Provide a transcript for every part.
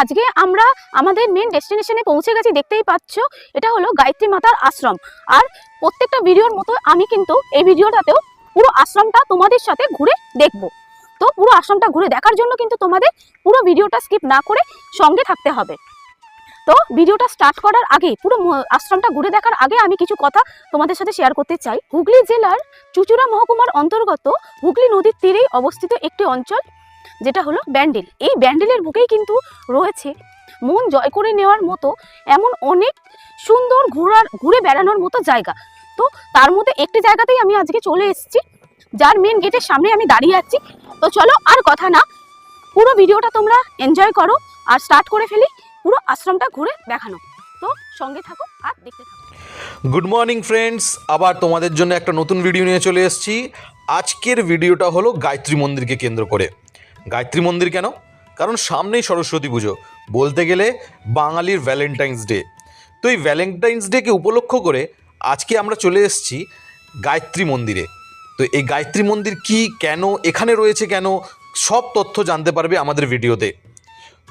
আজকে আমরা আমাদের মেন ডেস্টিনেশনে পৌঁছে গেছি, দেখতেই পাচ্ছ, এটা হলো গায়ত্রী মাতার আশ্রম। আর প্রত্যেকটা ভিডিওর মতো আমি কিন্তু এই ভিডিওটাতেও পুরো আশ্রমটা তোমাদের সাথে ঘুরে দেখব। তো পুরো আশ্রমটা ঘুরে দেখার জন্য কিন্তু তোমাদের পুরো ভিডিওটা স্কিপ না করে সঙ্গে থাকতে হবে। তো ভিডিওটা স্টার্ট করার আগে পুরো আশ্রমটা ঘুরে দেখার আগে আমি কিছু কথা তোমাদের সাথে শেয়ার করতে চাই। হুগলি জেলার চুচুড়া মহকুমার অন্তর্গত হুগলি নদীর তীরেই অবস্থিত একটি অঞ্চল। যেটা হলো ব্যান্ডেল। এই ব্যান্ডেলের বুকেই কিন্তু রয়েছে মন জয় করে নেওয়ার মতো এমন অনেক সুন্দর ঘোরার, ঘুরে বেড়ানোর মতো জায়গা। তো তার মধ্যে একটি জায়গাতেই আমি আজকে চলে এসেছি, যার মেন গেটের সামনে আমি দাঁড়িয়ে আছি। তো চলো আর কথা না, পুরো ভিডিওটা তোমরা এনজয় করো আর স্টার্ট করে ফেলি, পুরো আশ্রমটা ঘুরে দেখানো। তো সঙ্গে থাকো আর দেখতে থাকো। গুড মর্নিং ফ্রেন্ডস আবার তোমাদের জন্য একটা নতুন ভিডিও নিয়ে চলে এসেছি। আজকের ভিডিওটা হলো গায়ত্রী মন্দিরকে কেন্দ্র করে। গায়ত্রী মন্দির কেন? কারণ সামনেই সরস্বতী পুজো। বলতে গেলে বাঙালির ভ্যালেন্টাইন্স ডে তো এই ভ্যালেন্টাইন্স ডেকে উপলক্ষ করে আজকে আমরা চলে এসেছি গায়ত্রী মন্দিরে। তো এই গায়ত্রী মন্দির কি, কেন, এখানে রয়েছে কেন, সব তথ্য জানতে পারবে আমাদের ভিডিওতে।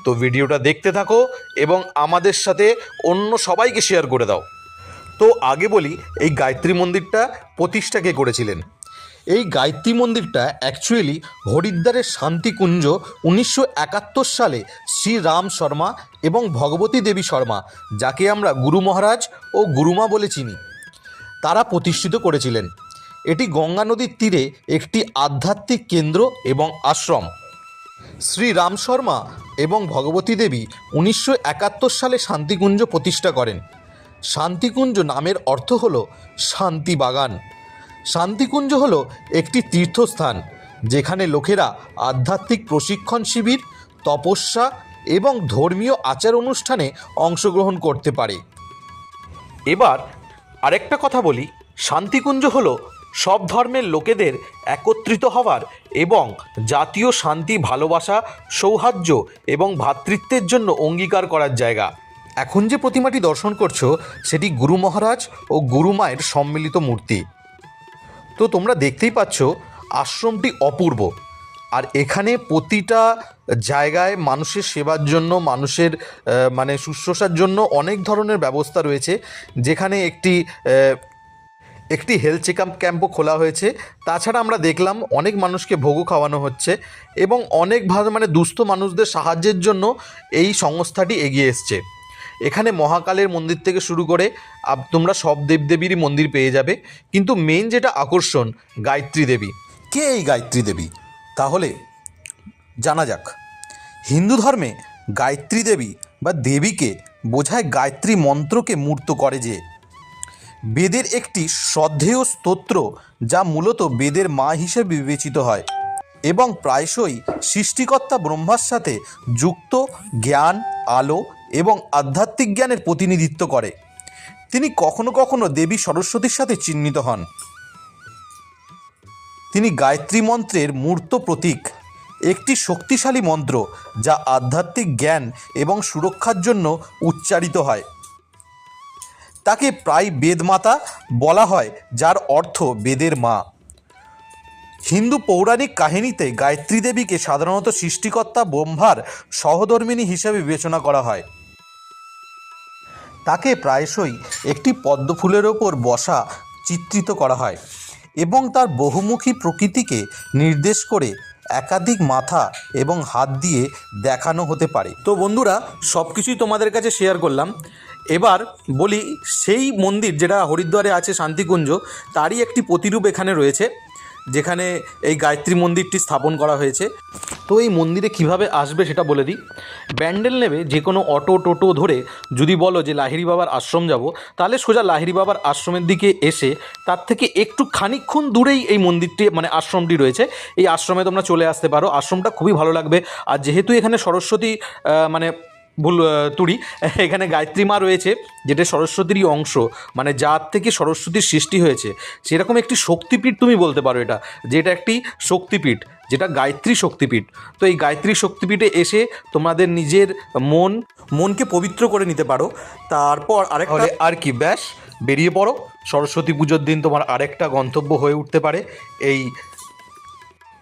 তো ভিডিওটা দেখতে থাকো এবং আমাদের সাথে অন্য সবাইকে শেয়ার করে দাও। তো আগে বলি, এই গায়ত্রী মন্দিরটা প্রতিষ্ঠা কে করেছিলেন? এই গায়ত্রী মন্দিরটা অ্যাকচুয়ালি হরিদ্বারের শান্তিকুঞ্জ উনিশশো একাত্তর সালে শ্রী রাম শর্মা এবং ভগবতী দেবী শর্মা, যাকে আমরা গুরু মহারাজ ও গুরুমা বলে চিনি, তারা প্রতিষ্ঠিত করেছিলেন। এটি গঙ্গা নদীর তীরে একটি আধ্যাত্মিক কেন্দ্র এবং আশ্রম। শ্রী রাম শর্মা এবং ভগবতী দেবী উনিশশো একাত্তর সালে শান্তিকুঞ্জ প্রতিষ্ঠা করেন। শান্তিকুঞ্জ নামের অর্থ হল শান্তি বাগান। শান্তিকুঞ্জ হল একটি তীর্থস্থান, যেখানে লোকেরা আধ্যাত্মিক প্রশিক্ষণ শিবির, তপস্যা এবং ধর্মীয় আচার অনুষ্ঠানে অংশগ্রহণ করতে পারে। এবার আরেকটা কথা বলি, শান্তিকুঞ্জ হল সব ধর্মের লোকেদের একত্রিত হওয়ার এবং জাতীয় শান্তি, ভালোবাসা, সৌহার্দ্য এবং ভ্রাতৃত্বের জন্য অঙ্গীকার করার জায়গা। এখন যে প্রতিমাটি দর্শন করছ, সেটি গুরু মহারাজ ও গুরু মায়ের সম্মিলিত মূর্তি। তো তোমরা দেখতেই পাচ্ছ, আশ্রমটি অপূর্ব। আর এখানে প্রতিটা জায়গায় মানুষের সেবার জন্য, মানুষের মানে শুশ্রূষার জন্য অনেক ধরনের ব্যবস্থা রয়েছে। যেখানে একটি একটি হেলথ চেক আপ ক্যাম্পও খোলা হয়েছে। তাছাড়া আমরা দেখলাম অনেক মানুষকে ভোগও খাওয়ানো হচ্ছে এবং অনেক মানে দুস্থ মানুষদের সাহায্যের জন্য এই সংস্থাটি এগিয়ে এসছে। এখানে মহাকালের মন্দির থেকে শুরু করে তোমরা সব দেবদেবীরই মন্দির পেয়ে যাবে। কিন্তু মেন যেটা আকর্ষণ, গায়ত্রী দেবী। কে এই গায়ত্রী দেবী? তাহলে জানা যাক। হিন্দু ধর্মে গায়ত্রী দেবী বা দেবীকে বোঝায় গায়ত্রী মন্ত্রকে মূর্ত করে যে, বেদের একটি শ্রদ্ধেয় স্তোত্র যা মূলত বেদের মা হিসেবে বিবেচিত হয় এবং প্রায়শই সৃষ্টিকর্তা ব্রহ্মার সাথে যুক্ত জ্ঞান, আলো এবং আধ্যাত্মিক জ্ঞানের প্রতিনিধিত্ব করে। তিনি কখনো কখনো দেবী সরস্বতীর সাথে চিহ্নিত হন। তিনি গায়ত্রী মন্ত্রের মূর্ত প্রতীক, একটি শক্তিশালী মন্ত্র যা আধ্যাত্মিক জ্ঞান এবং সুরক্ষার জন্য উচ্চারিত হয়। তাকে প্রায় বেদমাতা বলা হয়, যার অর্থ বেদের মা। হিন্দু পৌরাণিক কাহিনীতে গায়ত্রী দেবীকে সাধারণত সৃষ্টিকর্তা, ব্রহ্মার সহধর্মিণী হিসেবে বিবেচনা করা হয়। তাকে প্রায়শই একটি পদ্ম ফুলের ওপর বসা চিত্রিত করা হয় এবং তার বহুমুখী প্রকৃতিকে নির্দেশ করে একাধিক মাথা এবং হাত দিয়ে দেখানো হতে পারে। তো বন্ধুরা সব কিছুই তোমাদের কাছে শেয়ার করলাম। এবার বলি, সেই মন্দির যেটা হরিদ্বারে আছে শান্তিকুঞ্জ, তারই একটি প্রতিরূপ এখানে রয়েছে। যেখানে এই গায়ত্রী মন্দিরটি স্থাপন করা হয়েছে। তো এই মন্দিরে কীভাবে আসবে সেটা বলে দিই। ব্যান্ডেল নেবে যে কোনো অটো টোটো ধরে যদি বলো যে লাহিরি বাবার আশ্রম যাব, তাহলে সোজা লাহিরি বাবার আশ্রমের দিকে এসে তার থেকে একটু খানিকক্ষণ দূরেই এই মন্দিরটি মানে আশ্রমটি রয়েছে। এই আশ্রমে তোমরা চলে আসতে পারো। আশ্রমটা খুবই ভালো লাগবে। আর যেহেতু এখানে সরস্বতী মানে ভুল তুড়ি। এখানে গায়ত্রী মা রয়েছে, যেটা সরস্বতীরই অংশ মানে যার থেকে সরস্বতীর সৃষ্টি হয়েছে। সেরকম একটি শক্তিপীঠ তুমি বলতে পারো এটা, যেটা একটি শক্তিপীঠ, যেটা গায়ত্রী শক্তিপীঠ। তো এই গায়ত্রী শক্তিপীঠে এসে তোমাদের নিজের মন, মনকে পবিত্র করে নিতে পারো। তারপর আরেকটা আর কি, ব্যাস, বেরিয়ে পড়ো। সরস্বতী পুজোর দিন তোমার আরেকটা গন্তব্য হয়ে উঠতে পারে, এই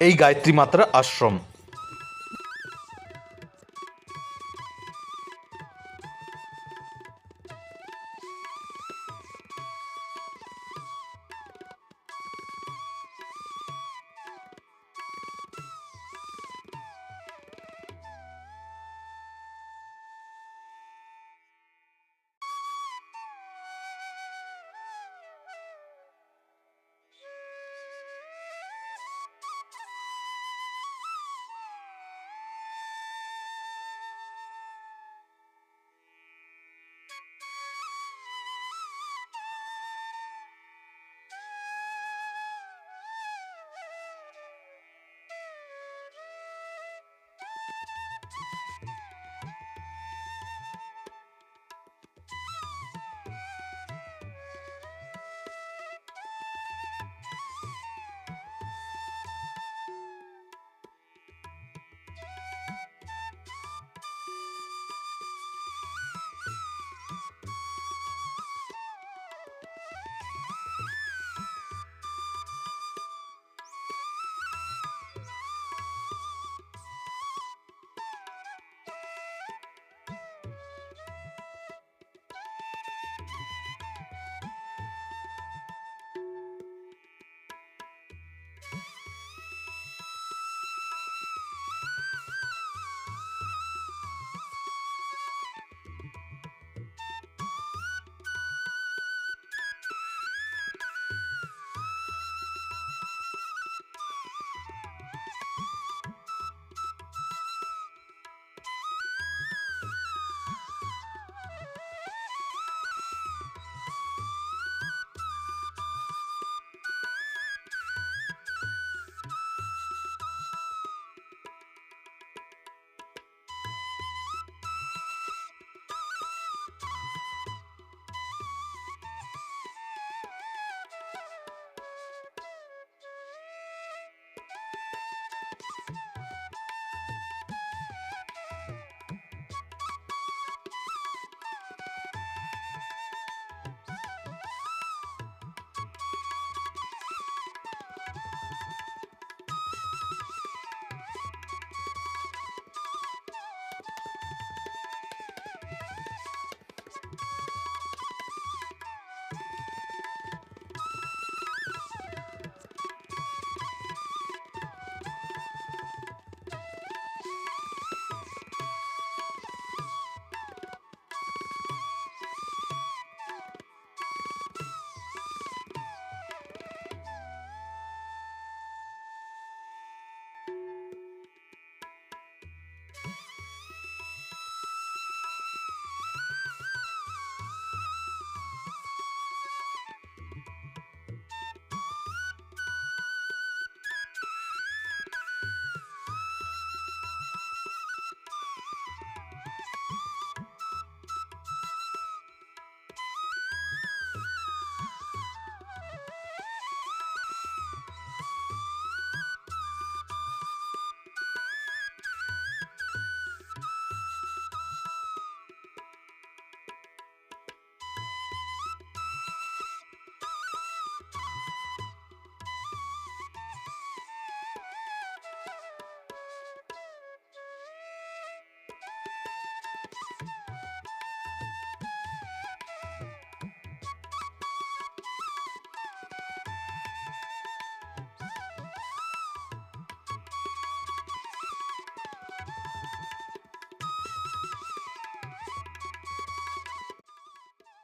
এই গায়ত্রী মাত্রা আশ্রম।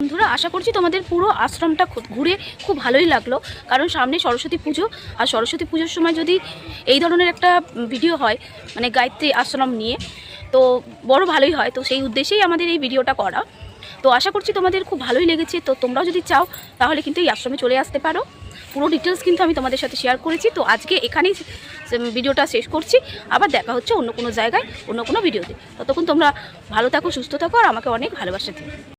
বন্ধুরা, আশা করছি তোমাদের পুরো আশ্রমটা ঘুরে খুব ভালোই লাগল। কারণ সামনে সরস্বতী পুজো, আর সরস্বতী পুজোর সময় যদি এই ধরনের একটা ভিডিও হয় মানে গায়ত্রী আশ্রম নিয়ে, তো বড় ভালোই হয়। তো সেই উদ্দেশ্যেই আমাদের এই ভিডিওটা করা। তো আশা করছি তোমাদের খুব ভালোই লেগেছে। তো তোমরাও যদি চাও, তাহলে কিন্তু এই আশ্রমে চলে আসতে পারো। পুরো ডিটেলস কিন্তু আমি তোমাদের সাথে শেয়ার করেছি। তো আজকে এখানেই ভিডিওটা শেষ করছি। আবার দেখা হচ্ছে অন্য কোনো জায়গায়, অন্য কোনো ভিডিওতে। ততক্ষণ তোমরা ভালো থাকো, সুস্থ থাকো, আর আমাকে অনেক ভালোবাসা দিও।